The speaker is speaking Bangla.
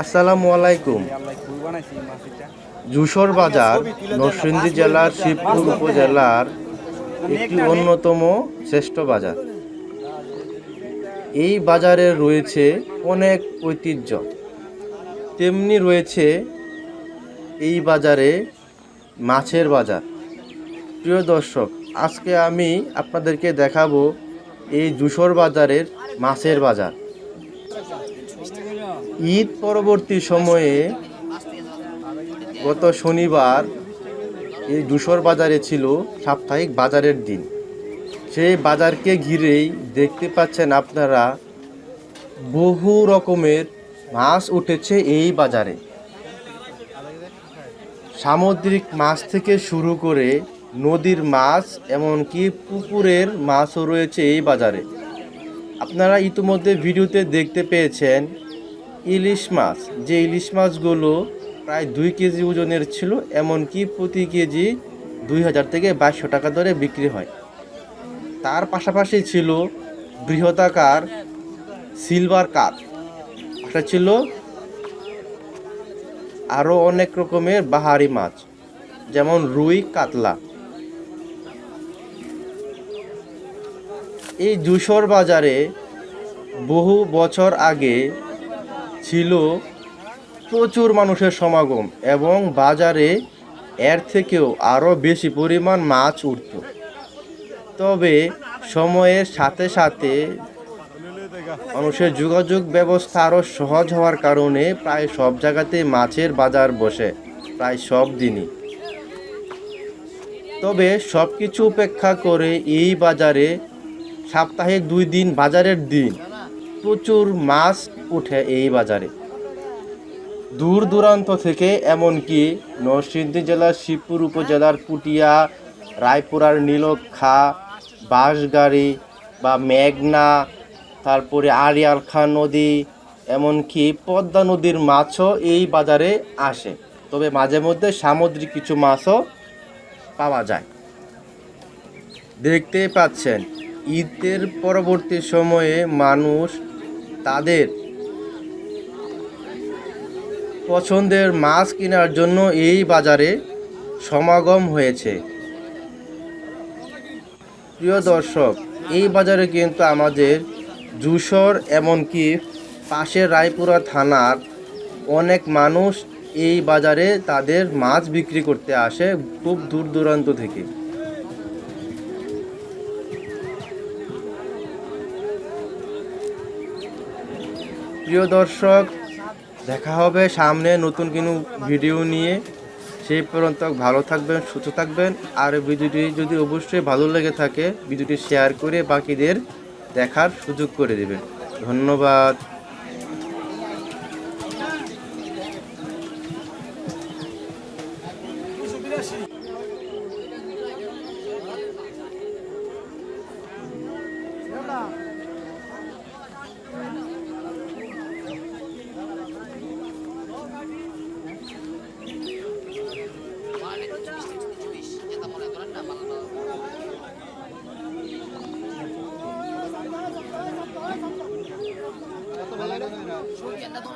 আসসালামু আলাইকুম। বাজার, নরসিংদী জেলার শিবপুর উপজেলার একটি অন্যতম শ্রেষ্ঠ বাজার। এই বাজারে রয়েছে অনেক ঐতিহ্য। তেমনি রয়েছে এই বাজারে মাছের বাজার। প্রিয় দর্শক, আজকে আমি আপনাদেরকে দেখাবো এই যশোর বাজারের মাছের বাজার। ঈদ পরবর্তী সময়ে গত শনিবার এই দুশোর বাজারে ছিল সাপ্তাহিক বাজারের দিন। সেই বাজারকে ঘিরেই দেখতে পাচ্ছেন আপনারা বহু রকমের মাছ উঠেছে এই বাজারে। সামুদ্রিক মাছ থেকে শুরু করে নদীর মাছ, এমনকি পুকুরের মাছও রয়েছে এই বাজারে। আপনারা ইতিমধ্যে ভিডিওতে দেখতে পেয়েছেন ইলিশ মাছ। যে ইলিশ মাছগুলো প্রায় দুই কেজি ওজনের ছিল, এমনকি প্রতি কেজি দুই হাজার থেকে বাইশশো টাকা দরে বিক্রি হয়। তার পাশাপাশি ছিল বৃহদাকার সিলভার কাপ। একটা ছিল আরও অনেক রকমের বাহারি মাছ, যেমন রুই, কাতলা। এই যশোর বাজারে বহু বছর আগে ছিল প্রচুর মানুষের সমাগম এবং বাজারে এর থেকেও আরও বেশি পরিমাণ মাছ উঠত। তবে সময়ের সাথে সাথে মানুষের যোগাযোগ ব্যবস্থা আরও সহজ হওয়ার কারণে প্রায় সব জায়গাতেই মাছের বাজার বসে, প্রায় সব দিনই। তবে সব কিছু উপেক্ষা করে এই বাজারে সাপ্তাহিক দুই দিন বাজারের দিন। প্রচুর মাছ ওঠে এই বাজারে। দূর দূরান্ত থেকে এমনকি নরসিংদী জেলার শিবপুর উপজেলার পুটিয়া রায়পুরার নীলক্ষা, বাঁশগাড়ি বা মেঘনা, তারপরে আরিয়াল খান নদী, এমনকি পদ্মা নদীর মাছও এই বাজারে আসে। তবে মাঝে মধ্যে সামুদ্রিক কিছু মাছও পাওয়া যায়। দেখতেই পাচ্ছেন ঈদের পরবর্তী সময়ে মানুষ তাদের পছন্দের মাছ কেনার জন্য এই বাজারে সমাগম হয়েছে। প্রিয় দর্শক, এই বাজারে কিন্তু আমাদের যশোর এমনকি পাশের রায়পুরা থানার অনেক মানুষ এই বাজারে তাদের মাছ বিক্রি করতে আসে খুব দূর দূরান্ত থেকে। প্রিয় দর্শক, দেখা হবে সামনে নতুন কোনো ভিডিও নিয়ে। সেই পর্যন্ত ভালো থাকবেন, সুস্থ থাকবেন। আর ভিডিওটি যদি অবশ্যই ভালো লেগে থাকে, ভিডিওটি শেয়ার করে বাকিদের দেখার সুযোগ করে দেবেন। ধন্যবাদ। Lá. 说远的东西。